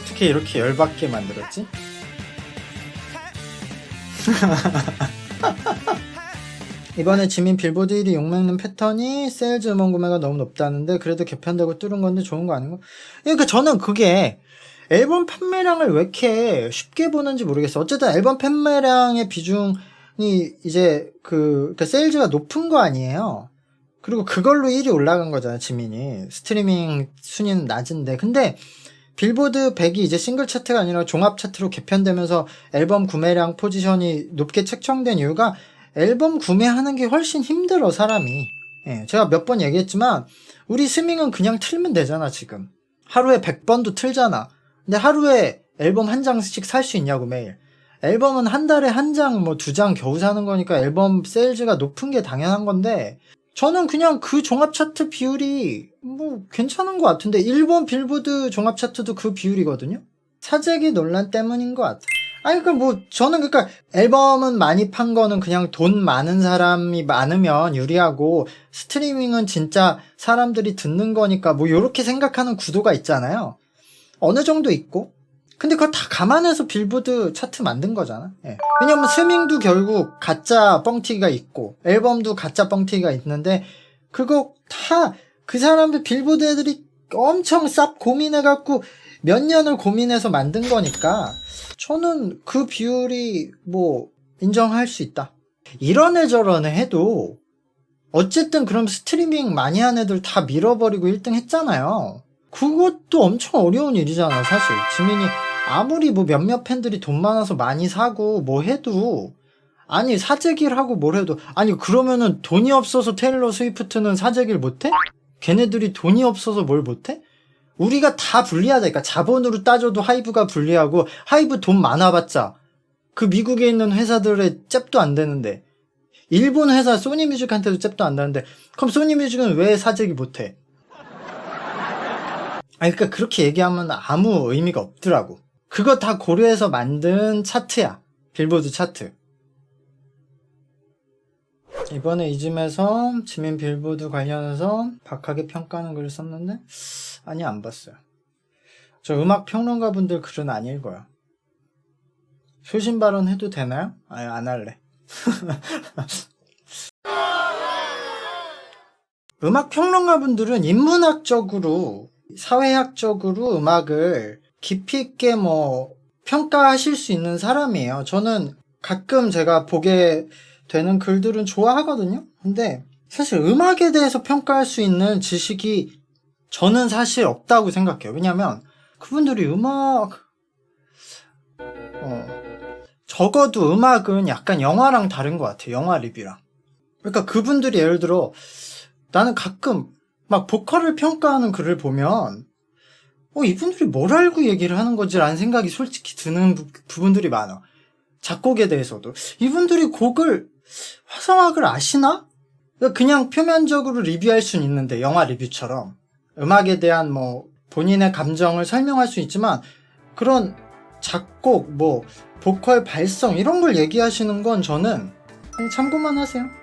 어떻게 이렇게 열받게 만들었지? 이번에 지민 빌보드 1위 욕먹는 패턴이 세일즈 음원 구매가 너무 높다는데 그래도 개편되고 뚫은 건데 좋은 거 아닌가? 그러니까 저는 그게 앨범 판매량을 왜 이렇게 쉽게 보는지 모르겠어. 어쨌든 앨범 판매량의 비중이 이제 그 그러니까 세일즈가 높은 거 아니에요. 그리고 그걸로 1위 올라간 거잖아, 지민이. 스트리밍 순위는 낮은데. 근데 빌보드 100이 이제 싱글 차트가 아니라 종합 차트로 개편되면서 앨범 구매량 포지션이 높게 책정된 이유가 앨범 구매하는 게 훨씬 힘들어, 사람이. 예, 제가 몇 번 얘기했지만, 우리 스밍은 그냥 틀면 되잖아, 지금. 하루에 100번도 틀잖아. 근데 하루에 앨범 한 장씩 살 수 있냐고, 매일. 앨범은 한 달에 한 장, 뭐 두 장 겨우 사는 거니까 앨범 세일즈가 높은 게 당연한 건데, 저는 그냥 그 종합 차트 비율이 뭐 괜찮은 것 같은데, 일본 빌보드 종합 차트도 그 비율이거든요? 사재기 논란 때문인 것 같아. 아니, 그 뭐, 저는 그니까, 앨범은 많이 판 거는 그냥 돈 많은 사람이 많으면 유리하고, 스트리밍은 진짜 사람들이 듣는 거니까, 뭐, 요렇게 생각하는 구도가 있잖아요. 어느 정도 있고. 근데 그거 다 감안해서 빌보드 차트 만든 거잖아. 예. 왜냐면 스밍도 결국 가짜 뻥튀기가 있고, 앨범도 가짜 뻥튀기가 있는데, 그거 다 그 사람들 빌보드 애들이 엄청 쌉 고민해갖고 몇 년을 고민해서 만든 거니까, 저는 그 비율이 뭐 인정할 수 있다. 이런 애 저런 애 해도 어쨌든 그럼 스트리밍 많이 한 애들 다 밀어버리고 1등 했잖아요. 그것도 엄청 어려운 일이잖아, 사실. 지민이 아무리 뭐 몇몇 팬들이 돈 많아서 많이 사고 뭐 해도 아니 사재기를 하고 뭘 해도 아니 그러면은 돈이 없어서 테일러 스위프트는 사재기를 못해? 걔네들이 돈이 없어서 뭘 못해? 우리가 다 불리하다니까 자본으로 따져도 하이브가 불리하고 하이브 돈 많아봤자 그 미국에 있는 회사들의 잽도 안 되는데 일본 회사 소니뮤직한테도 잽도 안 나는데 그럼 소니뮤직은 왜 사재기 못해? 아니 그러니까 그렇게 얘기하면 아무 의미가 없더라고 그거 다 고려해서 만든 차트야 빌보드 차트 이번에 이즘에서 지민 빌보드 관련해서 박하게 평가하는 글을 썼는데 아니 안 봤어요. 저 음악 평론가 분들 글은 안 읽어요. 소신 발언 해도 되나요? 아니 안 할래. 음악 평론가 분들은 인문학적으로 사회학적으로 음악을 깊이 있게 뭐 평가하실 수 있는 사람이에요. 저는 가끔 제가 보게 되는 글들은 좋아하거든요. 근데 사실 음악에 대해서 평가할 수 있는 지식이 저는 사실 없다고 생각해요. 왜냐면 그분들이 음악 어 적어도 음악은 약간 영화랑 다른 것 같아요. 영화 리뷰랑. 그러니까 그분들이 예를 들어 나는 가끔 막 보컬을 평가하는 글을 보면 어 이분들이 뭘 알고 얘기를 하는 거지라는 생각이 솔직히 드는 부, 부분들이 많아. 작곡에 대해서도 이분들이 곡을 화성학을 아시나? 그러니까 그냥 표면적으로 리뷰할 수는 있는데 영화 리뷰처럼 음악에 대한 뭐 본인의 감정을 설명할 수 있지만 그런 작곡 뭐 보컬 발성 이런 걸 얘기하시는 건 저는 참고만 하세요.